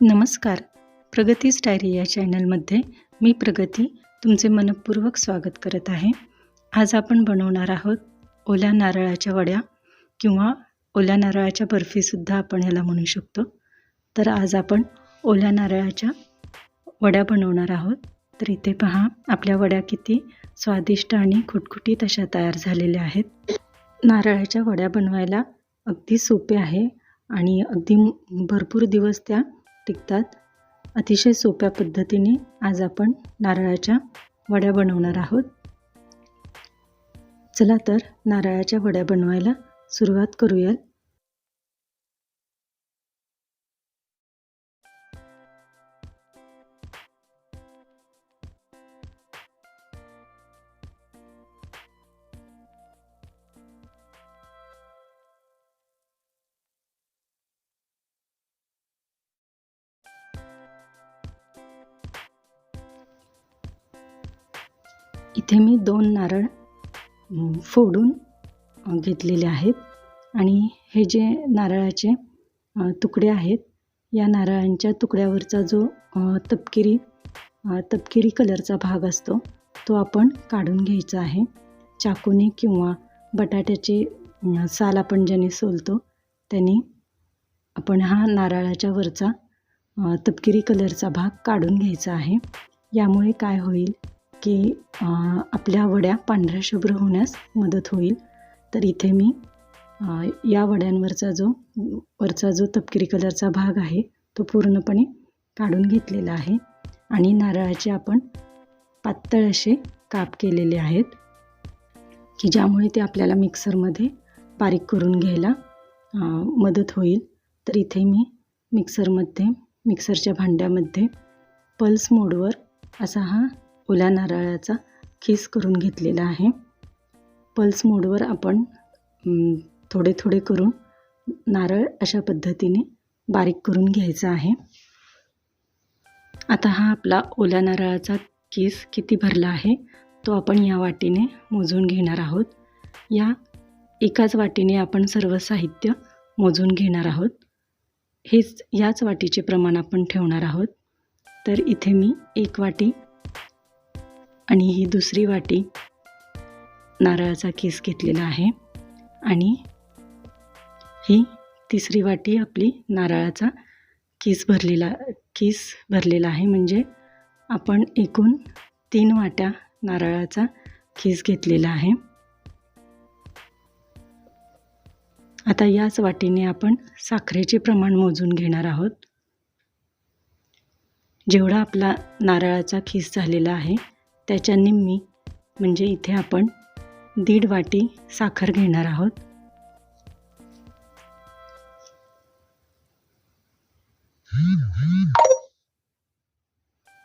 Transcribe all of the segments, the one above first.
नमस्कार. प्रगतीज डायरी या चॅनलमध्ये मी प्रगती तुमचे मनपूर्वक स्वागत करत आहे. आज आपण बनवणार आहोत ओल्या नारळाच्या वड्या किंवा ओल्या नारळाच्या बर्फीसुद्धा आपण याला म्हणू शकतो. तर आज आपण ओल्या नारळाच्या वड्या बनवणार आहोत. तर इथे पहा आपल्या वड्या किती स्वादिष्ट आणि खुटखुटीत अशा तयार झालेल्या आहेत. नारळाच्या वड्या बनवायला अगदी सोपे आहे आणि अगदी भरपूर दिवस त्या टिकतात. अतिशय सोप्या पद्धतीने आज आपण नारळाच्या वड्या बनवणार आहोत. चला तर नारळाच्या वड्या बनवायला सुरुवात करूयात. इथे मी दोन नारळ फोडून घेतलेले आहेत. आणि हे जे नारळाचे तुकडे आहेत या नारळांच्या तुकड्यावरचा जो तपकिरी तपकिरी कलरचा भाग असतो तो आपण काढून घ्यायचा आहे. चाकूने किंवा बटाट्याचे साल आपण ज्याने सोलतो त्याने आपण हा नारळाच्या वरचा तपकिरी कलरचा भाग काढून घ्यायचा आहे. यामुळे काय होईल? की आपल्या वड्या पांढऱ्या शुभ्र होण्यास मदत होईल. तर इथे मी या वड्यांवरचा जो वरचा जो तपकिरी कलरचा भाग आहे तो पूर्णपणे काढून घेतलेला आहे. आणि नारळाचे आपण पातळ असे काप केलेले आहेत की ज्यामुळे ते आपल्याला मिक्सरमध्ये बारीक करून घ्यायला मदत होईल. तर इथे मी मिक्सरमध्ये मिक्सरच्या भांड्यामध्ये पल्स मोडवर असा हा ओल्या नारळाचा खीस करून घेतलेला आहे. पल्स मोडवर आपण थोडे थोडे करून नारळ अशा पद्धतीने बारीक करून घ्यायचा आहे. आता हा आपला ओल्या नारळाचा केस किती भरला आहे तो आपण या वाटीने मोजून घेणार आहोत. या एकाच वाटीने आपण सर्व साहित्य मोजून घेणार आहोत. हेच याच वाटीचे प्रमाण आपण ठेवणार आहोत. तर इथे मी एक वाटी आणि ही दुसरी वाटी नारळाचा केस घेतलेला आहे. आणि ही तिसरी वाटी आपली नारळाचा किस भरलेला किस भरलेला आहे. म्हणजे आपण एकूण तीन वाट्या नारळाचा खीस घेतलेला आहे. आता याच वाटीने आपण साखरेचे प्रमाण मोजून घेणार आहोत. जेवढा आपला नारळाचा खीस झालेला आहे त्याच्या निम्मी म्हणजे इथे आपण दीड वाटी साखर घेणार आहोत.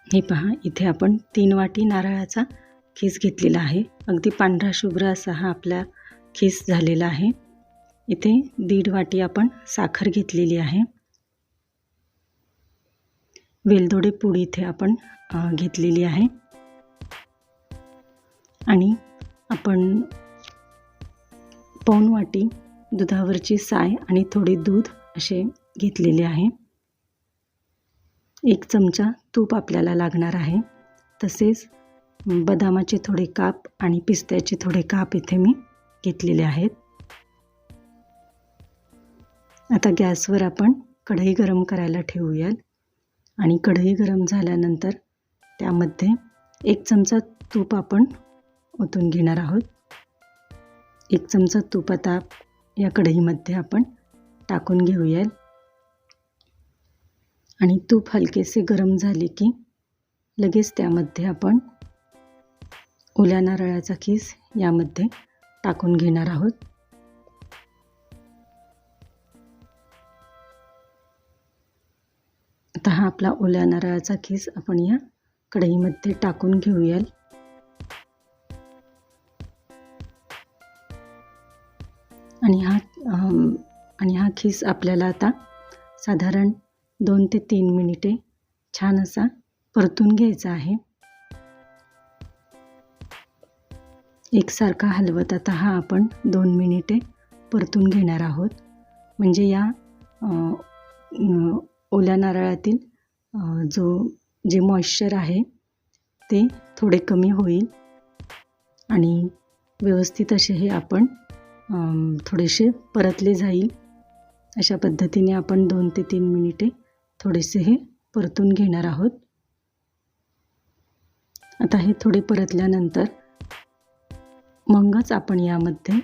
हे पहा इथे आपण तीन वाटी नारळाचा खीस घेतलेला आहे. अगदी पांढरा शुभ्र असा हा आपला खीस झालेला आहे. इथे दीड वाटी आपण साखर घेतलेली आहे. वेलदोडे पूड इथे आपण घेतलेली आहे. आणि आपण पाऊण वाटी दुधावरची साय आणि थोडे दूध असे घेतलेले आहे. एक चमचा तूप आपल्याला लागणार आहे. तसेच बदामाचे थोडे काप आणि पिस्त्याचे थोडे काप इथे मी घेतलेले आहेत. आता गॅसवर आपण कढई गरम करायला ठेवूयात. आणि कढई गरम झाल्यानंतर त्यामध्ये एक चमचा तूप आपण ओतून घेणार आहोत. एक चमचा तूप या कढईमध्ये आपण टाकून घेऊयात. आणि तूप हलकेसे गरम झाले की लगेच त्यामध्ये आपण ओल्या नारळाचा खीस यामध्ये टाकून घेणार आहोत. आता हा आपला ओल्या नारळाचा खीस आपण या कढईमध्ये टाकून घेऊयाल आणि हा आणि हा खीस आपल्याला आता साधारण दोन ते तीन मिनिटे छान असा परतून घ्यायचा आहे. एकसारखा हलवत आता हा आपण दोन मिनिटे परतून घेणार आहोत. म्हणजे या ओल्या नारळातील जो जे मॉइश्चर आहे ते थोडे कमी होईल. आणि व्यवस्थित असे हे आपण थोडेसे परतले जाईल. अशा पद्धतीने आपण दोन ते तीन मिनिटे थोडेसे हे परतून घेणार आहोत. आता हे थोडे परतल्यानंतर मगच आपण यामध्ये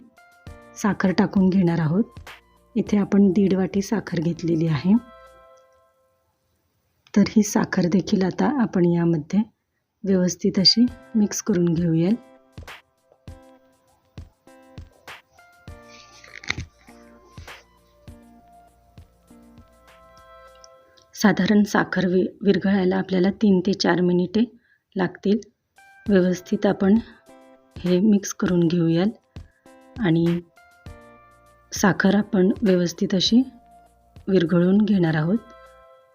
साखर टाकून घेणार आहोत. इथे आपण दीड वाटी साखर घेतलेली आहे. तर ही साखर देखील आता आपण यामध्ये व्यवस्थित अशी मिक्स करून घेऊया साधारण साखर वि विरघळायला आपल्याला तीन ते चार मिनिटे लागतील. व्यवस्थित आपण हे मिक्स करून घेऊयाल आणि साखर आपण व्यवस्थित अशी विरघळून घेणार आहोत.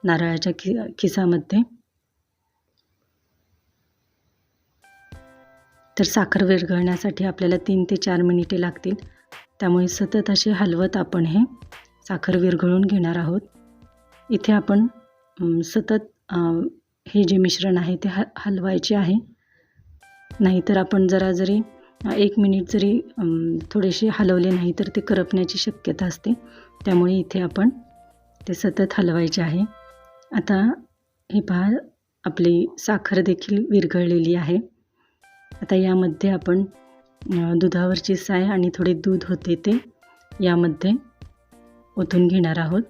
नारळाच्या खि खिसामध्ये तर साखर विरघळण्यासाठी आपल्याला तीन ते चार मिनिटे लागतील. त्यामुळे सतत असे हलवत आपण हे साखर विरघळून घेणार आहोत. इथे आपण सतत हे जे मिश्रण आहे ते ह हलवायचे आहे. नाहीतर आपण जरा जरी एक मिनिट जरी थोडेसे हलवले नाही तर ते करपण्याची शक्यता असते. त्यामुळे इथे आपण ते सतत हलवायचे आहे. आता हे पहा आपली साखर देखील विरघळलेली आहे. आता यामध्ये आपण दुधावरची साय आणि थोडे दूध होते ते यामध्ये ओतून घेणार आहोत.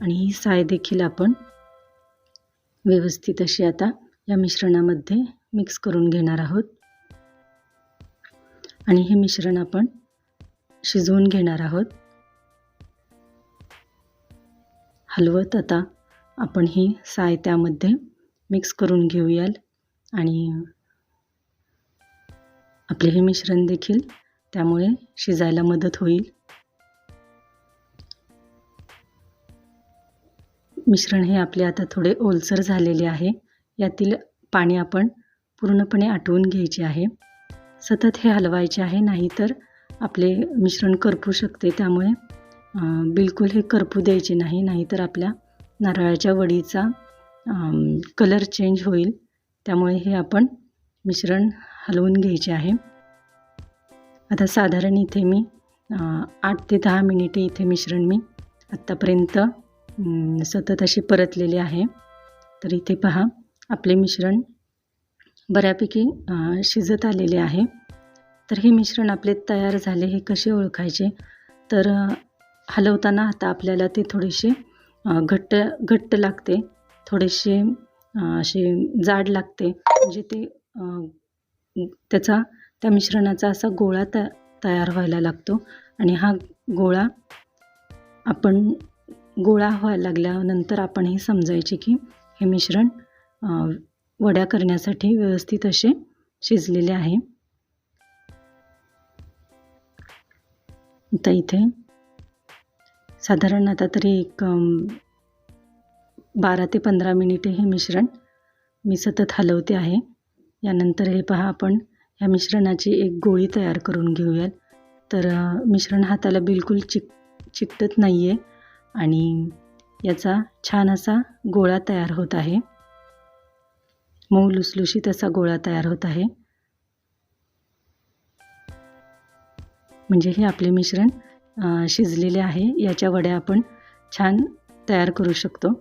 आणि ही साय देखील आपण व्यवस्थित अशी आता या मिश्रणामध्ये मिक्स करून घेणार आहोत. आणि हे मिश्रण आपण शिजवून घेणार आहोत. हलवत आता आपण ही साय त्यामध्ये मिक्स करून घेऊयाल आणि आपले हे मिश्रण देखील त्यामुळे शिजायला मदत होईल. मिश्रण हे आपले आता थोडे ओलसर झालेले आहे. यातील पाणी आपण पूर्णपणे आटवून घ्यायचे आहे. सतत हे हलवायचे आहे नाहीतर आपले मिश्रण करपू शकते. त्यामुळे बिलकुल हे करपू द्यायचे नाही नाहीतर आपल्या नारळाच्या वडीचा कलर चेंज होईल. त्यामुळे हे आपण मिश्रण हलवून घ्यायचे आहे. आता साधारण इथे मी आठ ते दहा मिनिटे इथे मिश्रण मी आत्तापर्यंत सतत अशी परतलेली आहे. तर इथे पहा आपले मिश्रण बऱ्यापैकी शिजत आलेले आहे. तर हे मिश्रण आपले तयार झाले हे कसे ओळखायचे? तर हलवताना आता आपल्याला ते थोडेसे घट्ट घट्ट लागते. थोडेसे असे जाड लागते. म्हणजे ते त्याचा त्या मिश्रणाचा असा गोळा त तयार व्हायला लागतो. आणि हा गोळा आपण गोळा व्हायला लागल्यानंतर आपण हे समजायचे की हे मिश्रण वड्या करण्यासाठी व्यवस्थित असे शिजलेले आहे. आता इथे साधारण आता तरी एक बारा ते पंधरा मिनिटे हे मिश्रण मी सतत हलवते आहे. यानंतर हे पहा आपण ह्या मिश्रणाची एक गोळी तयार करून घेऊयात. तर मिश्रण हाताला बिलकुल चिक चिकटत नाही आहे आणि याचा छान असा गोळा तयार होत आहे. मऊ लुसलुशीत असा गोळा तयार होत आहे. म्हणजे हे आपले मिश्रण शिजलेले आहे. याच्या वड्या आपण छान तयार करू शकतो.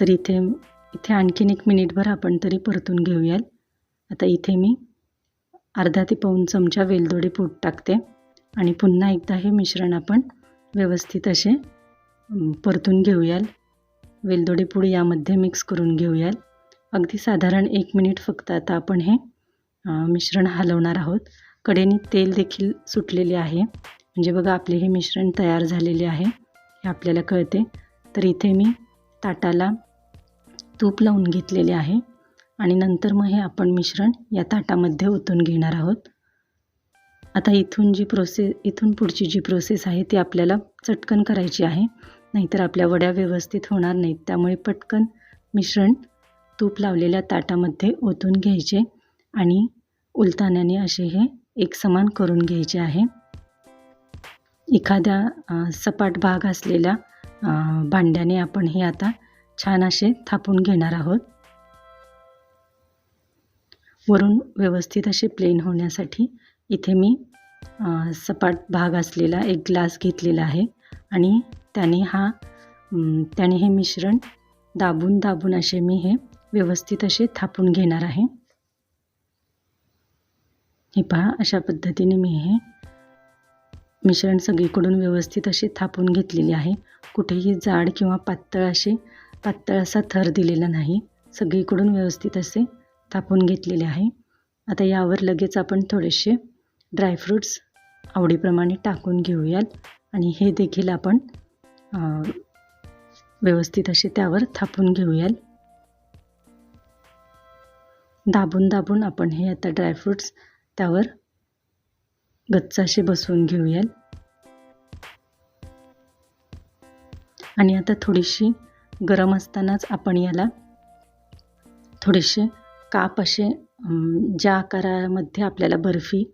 तर इथे इथे आणखीन एक मिनिटभर आपण तरी परतून घेऊयाल आता इथे मी अर्धा ते पाऊण चमचा वेलदोडे पूट टाकते. आणि पुन्हा एकदा हे मिश्रण आपण व्यवस्थित असे परतून घेऊयाल. वेलदोडे पूड यामध्ये मिक्स करून घेऊयाल. अगदी साधारण एक मिनिट फक्त आता आपण हे मिश्रण हलवणार आहोत. कडेने तेल देखील सुटलेले आहे. म्हणजे बघा आपले हे मिश्रण तयार झालेले आहे. हे आपल्याला कळते. तर इथे मी ताटाला तूप लावून घेतलेले आहे. आणि नंतर मग हे आपण मिश्रण या ताटामध्ये ओतून घेणार आहोत. आता इथून जी प्रोसेस इथून पुढची जी प्रोसेस आहे ती आपल्याला चटकन करायची आहे. नाहीतर आपल्या वड्या व्यवस्थित होणार नाहीत. त्यामुळे पटकन मिश्रण तूप लावलेल्या ताटामध्ये ओतून घ्यायचे आणि उलताण्याने असे हे एकसमान करून घ्यायचे आहे. एखाद्या सपाट भाग असलेल्या भांड्याने आपण हे आता छान असे थापून घेणार आहोत. वरून व्यवस्थित असे प्लेन होण्यासाठी इथे मी सपाट भाग असलेला एक ग्लास घेतलेला आहे आणि त्याने हा त्याने हे मिश्रण दाबून दाबून असे मी हे व्यवस्थित असे थापून घेणार आहे. हे पहा अशा पद्धतीने मी हे मिश्रण सगळीकडून व्यवस्थित असे थापून घेतलेले आहे. कुठेही जाड किंवा पातळ असे पातळ असा थर दिलेला नाही. सगळीकडून व्यवस्थित असे थापून घेतलेले आहे. आता यावर लगेच आपण थोडेसे ड्रायफ्रूट्स आवडीप्रमाणे टाकून घेऊयात. आणि हे देखील आपण व्यवस्थित असे त्यावर थापून घेऊयाल दाबून दाबून आपण हे आता ड्रायफ्रूट्स त्यावर गच्च असे बसवून घेऊयाल आणि आता थोडीशी गरम असतानाच आपण याला थोडेसे काप असे ज्या आकारामध्ये आपल्याला बर्फी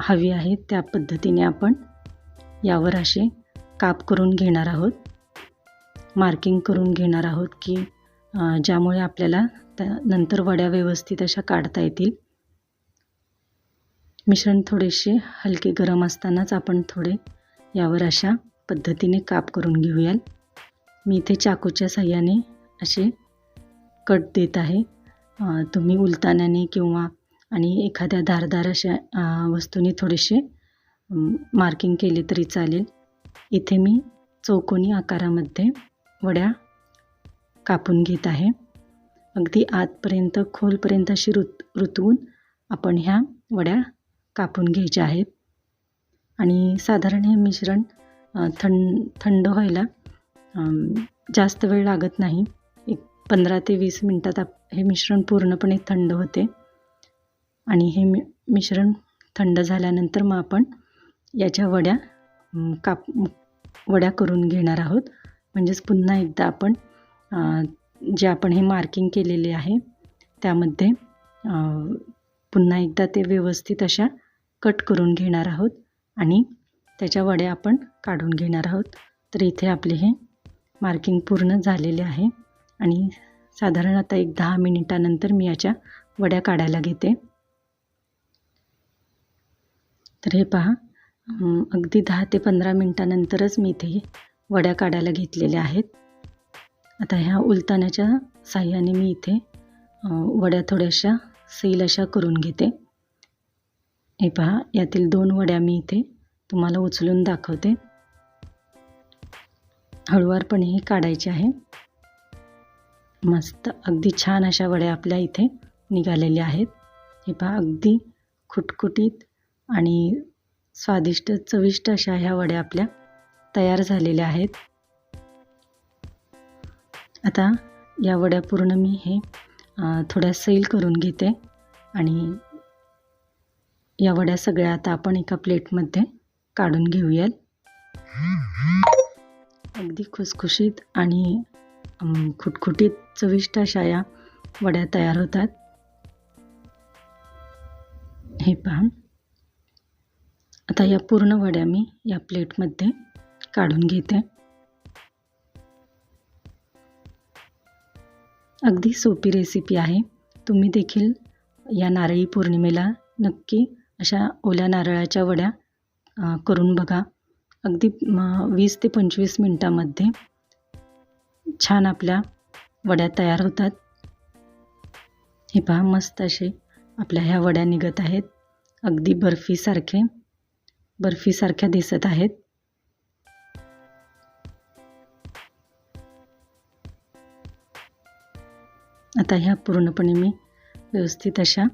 हवी आहे त्या पद्धतीने आपण यावर असे काप करून घेणार आहोत. मार्किंग करून घेणार आहोत की ज्यामुळे आपल्याला त्या नंतर वड्या व्यवस्थित अशा काढता येतील. मिश्रण थोडेसे हलके गरम असतानाच आपण थोडे यावर अशा पद्धतीने काप करून घेऊयाल मी इथे चाकूच्या साह्याने असे कट देत आहे. तुम्ही उलतानाने किंवा आणि एखाद्या धारदार अशा वस्तूने थोडेसे मार्किंग केले तरी चालेल. इथे मी चौकोनी आकारामध्ये वड्या कापून घेत आहे. अगदी आतपर्यंत खोलपर्यंत अशी रुत रुतवून आपण ह्या वड्या कापून घ्यायच्या आहेत. आणि साधारण हे मिश्रण थंड थंड व्हायला जास्त वेळ लागत नाही. एक पंधरा ते वीस मिनटात आप हे मिश्रण पूर्णपणे थंड होते. आणि हे मि मिश्रण थंड झाल्यानंतर मग आपण याच्या वड्या काप वड्या करून घेणार आहोत. म्हणजेच पुन्हा एकदा आपण जे आपण हे मार्किंग केलेले आहे त्यामध्ये पुन्हा एकदा ते व्यवस्थित अशा कट करून घेणार आहोत आणि त्याच्या वड्या आपण काढून घेणार आहोत. तर इथे आपले हे मार्किंग पूर्ण झालेले आहे आणि साधारण आता एक दहा मिनिटानंतर मी याच्या वड्या काढायला घेते. तर हे पहा अगदी दहा ते पंधरा मिनटानंतरच मी इथे वड्या काढायला घेतलेल्या आहेत. आता ह्या उलताण्याच्या साह्याने मी इथे वड्या थोड्याशा सैल अशा करून घेते. हे पहा यातील दोन वड्या मी इथे तुम्हाला उचलून दाखवते. हळुवारपणे हे काढायचे आहे. मस्त अगदी छान अशा वड्या आपल्या इथे निघालेल्या आहेत. हे पहा अगदी खुटखुटीत आणि स्वादिष्ट चविष्ट अशा ह्या वड्या आपल्या तयार झालेल्या आहेत. आता या वड्या पूर्ण मी हे थोड्या सैल करून घेते आणि या वड्या सगळ्या आता आपण एका प्लेटमध्ये काढून घेऊयात. अगदी खुसखुशीत आणि खुटखुटीत चविष्ट अशा या वड्या तयार होतात. हे पहा. आता या पूर्ण वड्या मी या प्लेटमध्ये काढून घेते. अगदी सोपी रेसिपी आहे. तुम्ही देखील या नारळी पौर्णिमेला नक्की अशा ओल्या नारळाच्या वड्या करून बघा. अगदी वीस ते पंचवीस मिनटामध्ये छान आपल्या वड्या तयार होतात. हे पहा मस्त असे आपल्या ह्या वड्या निघत आहेत. अगदी बर्फीसारखे. बर्फीसारख्या दिसत आहेत. आता ह्या पूर्णपणे मी व्यवस्थित अशा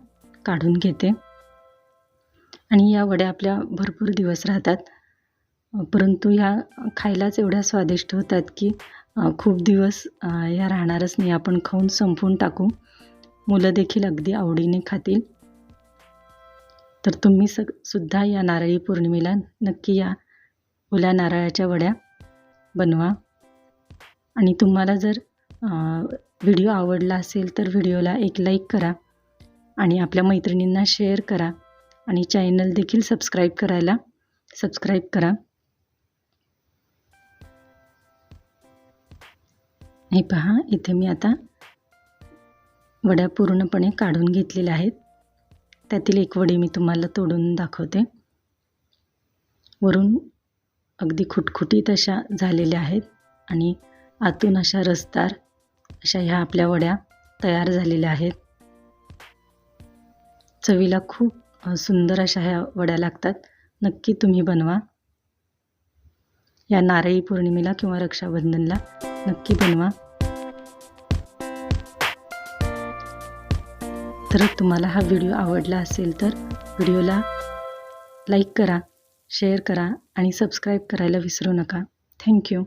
काढून घेते. आणि या वड्या आपल्या भरपूर दिवस राहतात. परंतु या खायलाच एवढ्या स्वादिष्ट होतात की खूप दिवस या राहणारच नाही. आपण खाऊन संपवून टाकू. मुलं देखील अगदी आवडीने खातील. तर तुम्ही सग सुद्धा या नारळी पौर्णिमेला नक्की या. ओल्या नारळाच्या वड्या बनवा. आणि तुम्हाला जर व्हिडिओ आवडला असेल तर व्हिडिओला एक लाईक करा आणि आपल्या मैत्रिणींना शेअर करा आणि चॅनल देखील सबस्क्राईब करायला सबस्क्राईब करा. हे पहा इथे मी आता वड्या पूर्णपणे काढून घेतलेल्या आहेत. त्यातील एक वडी मी तुम्हाला तोडून दाखवते. वरून अगदी खुटखुटीत अशा झालेल्या आहेत आणि आतून अशा रसदार अशा ह्या आपल्या वड्या तयार झालेल्या आहेत. चवीला खूप सुंदर अशा ह्या वड्या लागतात. नक्की तुम्ही बनवा. या नारळी पौर्णिमेला किंवा रक्षाबंधनला नक्की बनवा. तर तुम्हाला हा व्हिडिओ आवडला असेल तर व्हिडिओला लाईक करा शेअर करा आणि सबस्क्राईब करायला विसरू नका. थँक्यू.